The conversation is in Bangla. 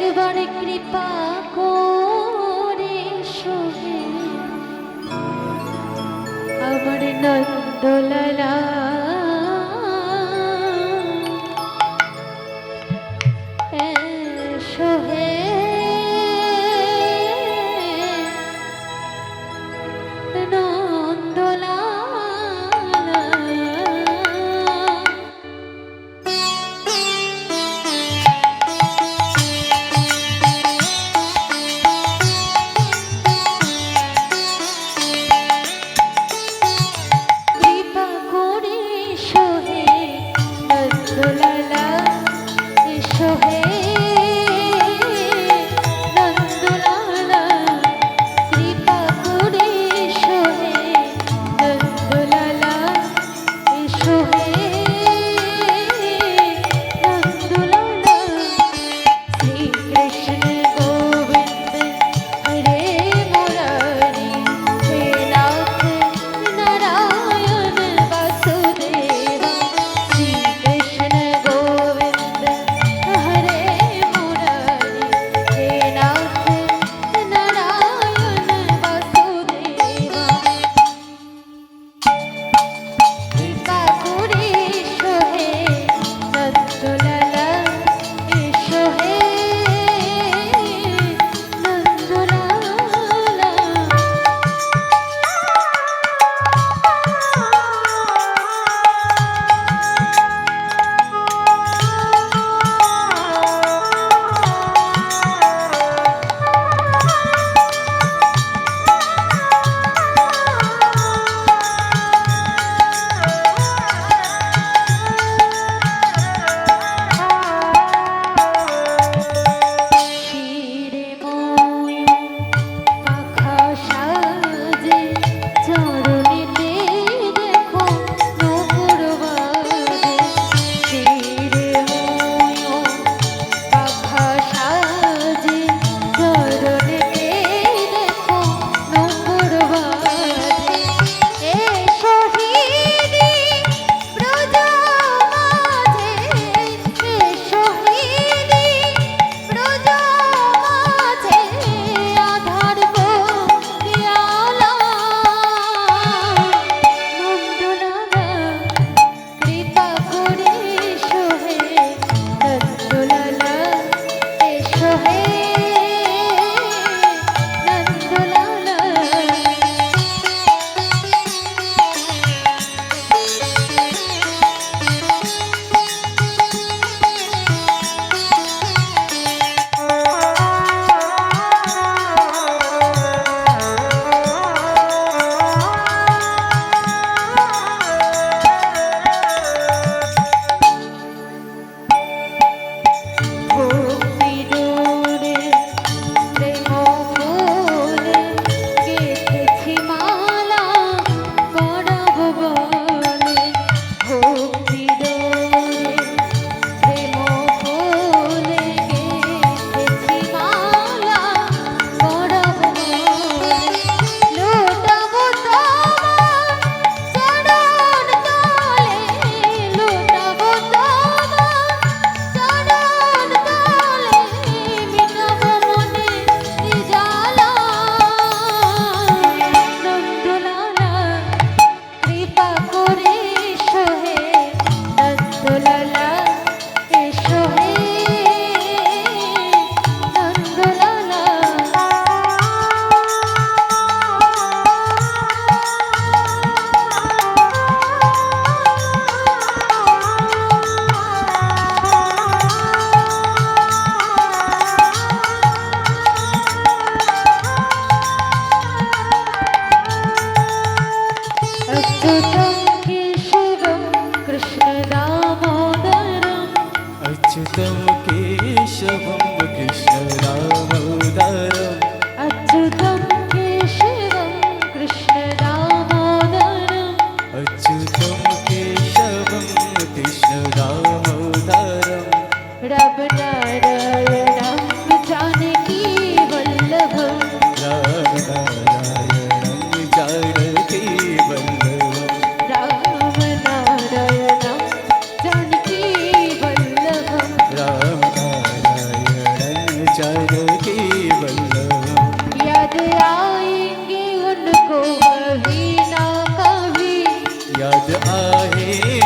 একবার কৃপা করে শোভে আমার নন্দলালা आएँगे उनको कभी ना कभी। याद आएँगे